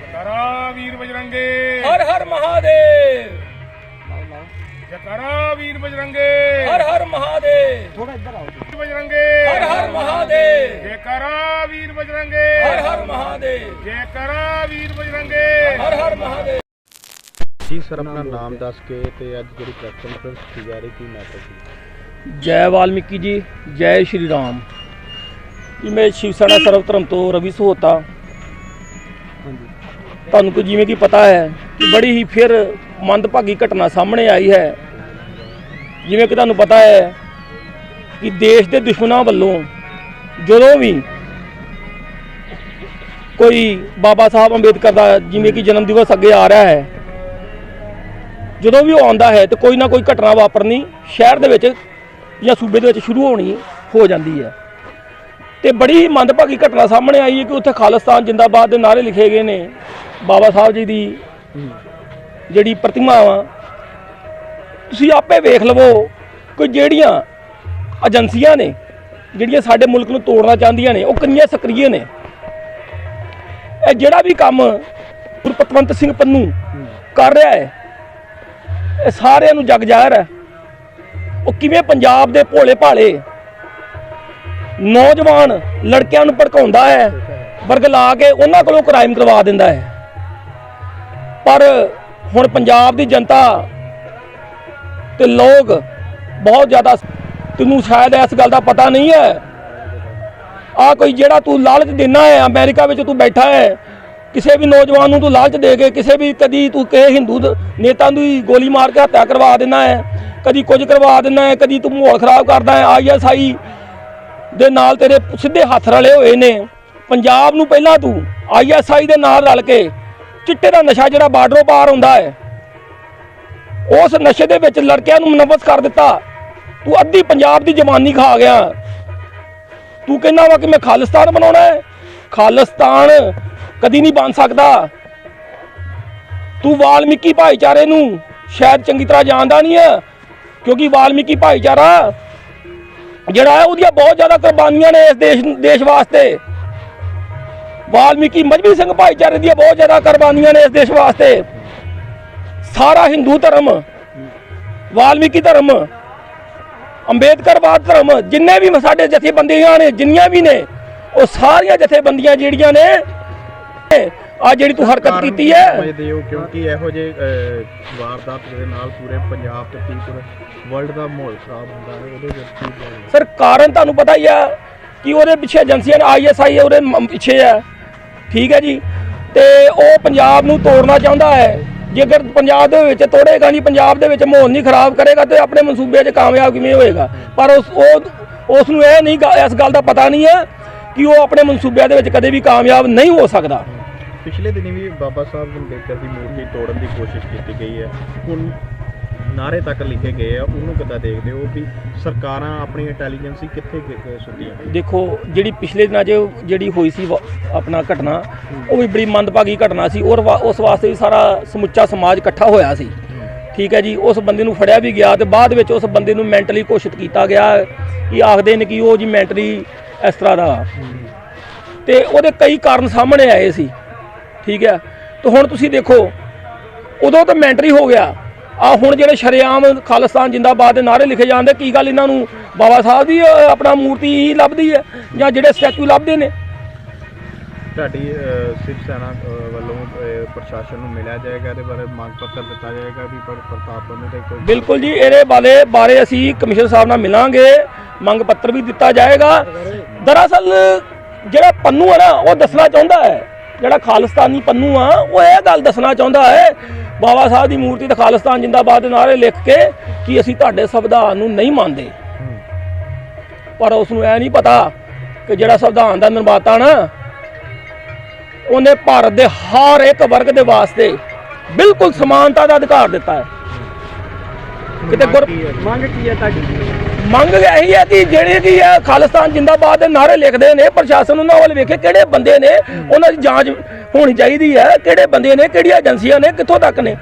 ਜਕਰਾ ਵੀਰ ਬਜਰੰਗੇ। ਹਰ ਹਰ ਮਹਾਦੇਵ। ਜਕਰਾ ਵੀਰ ਬਜਰੰਗੇ। ਹਰ ਹਰ ਮਹਾਦੇਵ। ਥੋੜਾ ਇੱਧਰ ਆਓ ਬਜਰੰਗੇ। ਹਰ ਹਰ ਮਹਾਦੇਵ। ਜਕਰਾ ਵੀਰ ਬਜਰੰਗੇ। ਹਰ ਹਰ ਮਹਾਦੇਵ। ਜਕਰਾ ਵੀਰ ਬਜਰੰਗੇ। ਹਰ ਹਰ ਮਹਾਦੇਵ। ਜੀ ਸਰ ਆਪਣਾ ਨਾਮ ਦੱਸ ਕੇ ਤੇ ਅੱਜ ਜਿਹੜੀ ਪ੍ਰੈਸ ਕਾਨਫਰੰਸ ਕੀਤੀ ਕੀ ਮੈਟਰ ਸੀ? ਜੈ ਵਾਲਮੀਕੀ ਜੀ ਜੈ ਸ਼੍ਰੀ ਰਾਮ। ਜੀ ਮੈਂ ਸ਼ਿਵ ਸੈਨਾ ਸਰਵ ਧਰਮ ਤੋਂ ਰਵੀ ਸੋਹਤਾ। ਹਾਂਜੀ। ਤੁਹਾਨੂੰ ਕੋ ਜਿਵੇਂ ਕਿ ਪਤਾ ਹੈ ਕਿ ਬੜੀ ਹੀ ਫਿਰ ਮੰਦਭਾਗੀ ਘਟਨਾ ਸਾਹਮਣੇ ਆਈ ਹੈ। ਜਿਵੇਂ ਕਿ ਤੁਹਾਨੂੰ ਪਤਾ ਹੈ ਕਿ ਦੇਸ਼ ਦੇ ਦੁਸ਼ਮਣਾਂ ਵੱਲੋਂ ਜਦੋਂ ਵੀ ਕੋਈ ਬਾਬਾ ਸਾਹਿਬ ਅੰਬੇਦਕਰ ਦਾ ਜਿਵੇਂ ਕਿ ਜਨਮ ਦਿਵਸ ਅੱਗੇ ਆ ਰਿਹਾ ਹੈ, ਜਦੋਂ ਵੀ ਉਹ ਆਉਂਦਾ ਹੈ ਤੇ ਕੋਈ ਨਾ ਕੋਈ ਘਟਨਾ ਵਾਪਰਨੀ ਸ਼ਹਿਰ ਦੇ ਵਿੱਚ ਜਾਂ ਸੂਬੇ ਦੇ ਵਿੱਚ ਸ਼ੁਰੂ ਹੋਣੀ ਹੋ ਜਾਂਦੀ ਹੈ। ਤੇ ਬੜੀ ਮੰਦਭਾਗੀ ਘਟਨਾ ਸਾਹਮਣੇ ਆਈ ਹੈ ਕਿ ਉੱਥੇ ਖਾਲਿਸਤਾਨ ਜਿੰਦਾਬਾਦ ਦੇ ਨਾਅਰੇ ਲਿਖੇ ਗਏ ਨੇ। ਬਾਬਾ ਸਾਹਿਬ ਜੀ ਦੀ ਜਿਹੜੀ ਪ੍ਰਤਿਮਾ ਵਾ ਤੁਸੀਂ ਆਪੇ ਵੇਖ ਲਵੋ ਕਿ ਜਿਹੜੀਆਂ ਏਜੰਸੀਆਂ ਨੇ, ਜਿਹੜੀਆਂ ਸਾਡੇ ਮੁਲਕ ਨੂੰ ਤੋੜਨਾ ਚਾਹੁੰਦੀਆਂ ਨੇ, ਉਹ ਕਿੰਨੀਆਂ ਸਕਰੀਏ ਨੇ। ਇਹ ਜਿਹੜਾ ਵੀ ਕੰਮ ਗੁਰਪਤਵੰਤ ਸਿੰਘ ਪੰਨੂ ਕਰ ਰਿਹਾ ਹੈ, ਇਹ ਸਾਰਿਆਂ ਨੂੰ ਜਗ ਜ਼ਾਹਰ ਹੈ। ਉਹ ਕਿਵੇਂ ਪੰਜਾਬ ਦੇ ਭੋਲੇ ਭਾਲੇ ਨੌਜਵਾਨ ਲੜਕਿਆਂ ਨੂੰ ਭੜਕਾਉਂਦਾ ਹੈ, ਵਰਗ ਲਾ ਕੇ ਉਹਨਾਂ ਕੋਲੋਂ ਕ੍ਰਾਈਮ ਕਰਵਾ ਦਿੰਦਾ ਹੈ। ਪਰ ਹੁਣ ਪੰਜਾਬ ਦੀ ਜਨਤਾ ਤੇ ਲੋਕ ਬਹੁਤ ਜ਼ਿਆਦਾ ਤੈਨੂੰ ਸ਼ਾਇਦ ਇਸ ਗੱਲ ਦਾ ਪਤਾ ਨਹੀਂ ਹੈ। ਆ ਕੋਈ ਜਿਹੜਾ ਤੂੰ ਲਾਲਚ ਦੇਣਾ ਹੈ, ਅਮਰੀਕਾ ਵਿੱਚ ਤੂੰ ਬੈਠਾ ਹੈ, ਕਿਸੇ ਵੀ ਨੌਜਵਾਨ ਨੂੰ ਤੂੰ ਲਾਲਚ ਦੇ ਕੇ ਕਿਸੇ ਵੀ ਕਦੀ ਤੂੰ ਕਿਸੇ ਹਿੰਦੂ ਦ- ਨੇਤਾ ਨੂੰ ਗੋਲੀ ਮਾਰ ਕੇ ਹੱਤਿਆ ਕਰਵਾ ਦਿੰਦਾ ਹੈ, ਕਦੀ ਕੁਝ ਕਰਵਾ ਦਿੰਦਾ ਹੈ, ਕਦੀ ਤੂੰ ਮਾਹੌਲ ਖਰਾਬ ਕਰਦਾ ਹੈ ਆਈਐਸਆਈ ਦੇ ਨਾਲ ਤੇਰੇ ਸਿੱਧੇ ਹੱਥ ਰਲੇ ਹੋਏ ਨੇ। ਪੰਜਾਬ ਨੂੰ ਪਹਿਲਾਂ ਤੂੰ ਆਈਐਸਆਈ ਦੇ ਨਾਲ ਰਲ ਕੇ ਚਿੱਟੇ ਦਾ ਨਸ਼ਾ ਜਿਹੜਾ ਬਾਰਡਰੋਂ ਪਾਰ ਹੁੰਦਾ ਹੈ, ਉਸ ਨਸ਼ੇ ਦੇ ਵਿੱਚ ਲੜਕਿਆਂ ਨੂੰ ਮੁਨਵਸ ਕਰ ਦਿੱਤਾ। ਤੂੰ ਅੱਧੀ ਪੰਜਾਬ ਦੀ ਜਵਾਨੀ ਖਾ ਗਿਆ। ਤੂੰ ਕਹਿੰਦਾ ਵਾ ਕਿ ਮੈਂ ਖਾਲਿਸਤਾਨ ਬਣਾਉਣਾ ਹੈ। ਖਾਲਿਸਤਾਨ ਕਦੀ ਨਹੀਂ ਬਣ ਸਕਦਾ। ਤੂੰ ਵਾਲਮੀਕੀ ਭਾਈਚਾਰੇ ਨੂੰ ਸ਼ਾਇਦ ਚੰਗੀ ਤਰ੍ਹਾਂ ਜਾਣਦਾ ਨਹੀਂ ਹੈ, ਕਿਉਂਕਿ ਵਾਲਮੀਕੀ ਭਾਈਚਾਰਾ ਜਿਹੜਾ ਹੈ, ਉਹਦੀਆਂ ਬਹੁਤ ਜ਼ਿਆਦਾ ਕੁਰਬਾਨੀਆਂ ਨੇ ਇਸ ਦੇਸ਼ ਦੇਸ਼ ਵਾਸਤੇ। ਵਾਲਮੀਕੀ ਮਜਬੀ ਸਿੰਘ ਭਾਈਚਾਰੇ ਦੀਆਂ ਬਹੁਤ ਜ਼ਿਆਦਾ ਕੁਰਬਾਨੀਆਂ ਨੇ ਇਸ ਦੇਸ਼ ਵਾਸਤੇ। ਸਾਰਾ ਹਿੰਦੂ ਧਰਮ ਵਾਲਮੀਕੀ ਧਰਮ ਅੰਬੇਦਕਰਵਾਦ ਧਰਮ ਜਿੰਨੇ ਵੀ ਸਾਡੇ ਜਥੇਬੰਦੀਆਂ ਨੇ ਜਿੰਨੀਆਂ ਵੀ ਨੇ ਉਹ ਸਾਰੀਆਂ ਜਥੇਬੰਦੀਆਂ ਜਿਹੜੀਆਂ ਨੇ ਆ ਜਿਹੜੀ ਤੂੰ ਹਰਕਤ ਕੀਤੀ ਹੈ। ਸਮਝਦੇ ਹੋ? ਕਿਉਂਕਿ ਇਹੋ ਅਹ, ਵਾਰਦਾਤ ਦੇ ਨਾਲ ਪੂਰੇ ਪੰਜਾਬ ਤੇ ਪੂਰੇ ਵਰਲਡ ਦਾ ਮਾਹੌਲ ਖਰਾਬ ਹੁੰਦਾ ਹੈ ਉਹਦੇ ਵਿੱਚ? ਸਰ ਕਾਰਨ ਤੁਹਾਨੂੰ ਪਤਾ ਹੀ ਆ ਕਿ ਉਹਦੇ ਪਿੱਛੇ ਏਜੰਸੀਆਂ ਨੇ ਆਈਐਸਆਈ ਉਹਦੇ ਪਿੱਛੇ ਆ ਠੀਕ ਹੈ ਜੀ। ਤੇ ਉਹ ਪੰਜਾਬ ਨੂੰ ਤੋੜਨਾ ਚਾਹੁੰਦਾ ਹੈ। ਜੇਕਰ ਪੰਜਾਬ ਦੇ ਵਿੱਚ ਤੋੜੇਗਾ ਨਹੀਂ, ਪੰਜਾਬ ਦੇ ਵਿੱਚ ਮਾਹੌਲ ਨਹੀਂ ਖਰਾਬ ਕਰੇਗਾ ਤੇ ਆਪਣੇ ਮਨਸੂਬੇ 'ਚ ਕਾਮਯਾਬ ਕਿਵੇਂ ਹੋਏਗਾ? ਪਰ ਉਸ, ਉਹ, ਉਸ ਨੂੰ ਇਹ ਨਹੀਂ ਇਸ ਗੱਲ ਦਾ ਪਤਾ ਨਹੀਂ ਹੈ ਕਿ ਉਹ ਆਪਣੇ ਮਨਸੂਬਿਆਂ ਦੇ ਵਿੱਚ ਕਦੇ ਵੀ ਕਾਮਯਾਬ ਨਹੀਂ ਹੋ ਸਕਦਾ। ਪਿਛਲੇ ਦਿਨੀ ਵੀ ਬਾਬਾ ਸਾਹਿਬ ਅੰਬੇਦਕਰ ਦੀ ਮੂਰਤੀ ਤੋੜਨ ਦੀ ਕੋਸ਼ਿਸ਼ ਕੀਤੀ ਗਈ ਹੈ। ਹੁਣ ਨਾਰੇ ਤੱਕ ਲਿਖੇ ਗਏ ਆ, ਉਹਨੂੰ ਕਿੱਦਾਂ ਦੇਖਦੇ ਹੋ ਵੀ ਸਰਕਾਰਾਂ ਆਪਣੀ ਇੰਟੈਲੀਜੈਂਸੀ ਕਿੱਥੇ ਸੁੱਟੀਆਂ? ਦੇਖੋ, ਜਿਹੜੀ ਪਿਛਲੇ ਦਿਨਾਂ 'ਚ ਜਿਹੜੀ ਹੋਈ ਸੀ ਆਪਣਾ ਘਟਨਾ, ਉਹ ਵੀ ਬੜੀ ਮੰਦਭਾਗੀ ਘਟਨਾ ਸੀ, ਔਰ ਉਸ ਵਾਸਤੇ ਵੀ ਸਾਰਾ ਸਮੁੱਚਾ ਸਮਾਜ ਇਕੱਠਾ ਹੋਇਆ ਸੀ। ਠੀਕ ਹੈ ਜੀ, ਉਸ ਬੰਦੇ ਨੂੰ ਫੜਿਆ ਵੀ ਗਿਆ ਤੇ ਬਾਅਦ ਵਿੱਚ ਉਸ ਬੰਦੇ ਨੂੰ ਮੈਂਟਲੀ ਘੋਸ਼ਿਤ ਕੀਤਾ ਗਿਆ ਕਿ ਆਖਦੇ ਨੇ ਕਿ ਉਹ ਜੀ ਮੈਂਟਲੀ ਇਸ ਤਰ੍ਹਾਂ ਦਾ ਤੇ ਉਹਦੇ ਕਈ ਕਾਰਨ ਸਾਹਮਣੇ ਆਏ ਸੀ। ਠੀਕ ਹੈ, ਤੇ ਹੁਣ ਤੁਸੀਂ ਦੇਖੋ, ਉਦੋਂ ਤਾਂ ਮੈਂਟਰੀ ਹੋ ਗਿਆ। ਆ ਹੁਣ ਜਿਹੜੇ ਸ਼ਰੇਆਮ ਖਾਲਿਸਤਾਨ ਜਿੰਦਾਬਾਦ ਦੇ ਨਾਰੇ ਲਿਖੇ ਜਾਂਦੇ ਕੀ ਗੱਲ ਇਹਨਾਂ ਨੂੰ ਬਾਬਾ ਸਾਹਿਬ ਦੀ ਆਪਣਾ ਮੂਰਤੀ ਹੀ ਲੱਭਦੀ ਹੈ ਜਾਂ ਜਿਹੜੇ ਸਟੈਚੂ ਲੱਭਦੇ ਨੇ? ਤੁਹਾਡੀ ਅਹ, ਸਿਵ ਸੈਨਾ ਅਹ, ਵੱਲੋਂ ਅਹ, ਪ੍ਰਸ਼ਾਸਨ ਨੂੰ ਮਿਲਿਆ ਜਾਏਗਾ ਇਹਦੇ ਬਾਰੇ ਮੰਗ ਪੱਤਰ ਦਿੱਤਾ ਜਾਏਗਾ ਵੀ ਪਰ ਪ੍ਰਤਾਪ ਬੰਨੂ ਤੇ ਕੋਈ ਬਿਲਕੁਲ ਜੀ ਇਹਦੇ ਬਾਰੇ ਬਾਰੇ ਅਸੀਂ ਕਮਿਸ਼ਨਰ ਸਾਹਿਬ ਨਾਲ ਮਿਲਾਂਗੇ ਮੰਗ ਪੱਤਰ ਵੀ ਦਿੱਤਾ ਜਾਏਗਾ। ਦਰਅਸਲ ਜਿਹੜਾ ਪੰਨੂ ਹੈ ਨਾ ਉਹ ਦੱਸਣਾ ਚਾਹੁੰਦਾ ਹੈ ਜਿਹੜਾ ਖਾਲਿਸਤਾਨੀ ਪੰਨੂ ਆ, ਉਹ ਇਹ ਗੱਲ ਦੱਸਣਾ ਚਾਹੁੰਦਾ ਹੈ, ਬਾਬਾ ਸਾਹਿਬ ਦੀ ਮੂਰਤੀ ਤੇ ਖਾਲਿਸਤਾਨ ਜਿੰਦਾਬਾਦ ਦੇ ਨਾਰੇ ਲਿਖ ਕੇ ਕਿ ਅਸੀਂ ਤੁਹਾਡੇ ਸੰਵਿਧਾਨ ਨੂੰ ਨਹੀਂ ਮੰਨਦੇ। ਪਰ ਉਸ ਨੂੰ ਇਹ ਨਹੀਂ ਪਤਾ ਕਿ ਜਿਹੜਾ ਸੰਵਿਧਾਨ ਦਾ ਨਿਰਮਾਤਾ ਨਾ, ਉਹਨੇ ਭਾਰਤ ਦੇ ਹਰ ਇੱਕ ਵਰਗ ਦੇ ਵਾਸਤੇ ਬਿਲਕੁਲ ਸਮਾਨਤਾ ਦਾ ਅਧਿਕਾਰ ਦਿੱਤਾ ਹੈ। ਕਿਤੇ ਗੁਰ ਮੰਗ ਕੀ ਹੈ ਤੁਹਾਡੀ? ਮੰਗ ਇਹੀ ਹੈ ਕਿ ਜਿਹੜੇ ਕਿ ਹੈ ਖਾਲਿਸਤਾਨ ਜਿੰਦਾਬਾਦ ਦੇ ਨਾਰੇ ਲਿਖਦੇ ਨੇ, ਪ੍ਰਸ਼ਾਸਨ ਉਹਨਾਂ ਵੱਲ ਵੇਖੇ ਕਿਹੜੇ ਬੰਦੇ ਨੇ, ਉਹਨਾਂ ਦੀ ਜਾਂਚ ਹੋਣੀ ਚਾਹੀਦੀ ਹੈ, ਕਿਹੜੇ ਬੰਦੇ ਨੇ, ਕਿਹੜੀਆਂ ਏਜੰਸੀਆਂ ਨੇ, ਕਿੱਥੋਂ ਤੱਕ ਨੇ।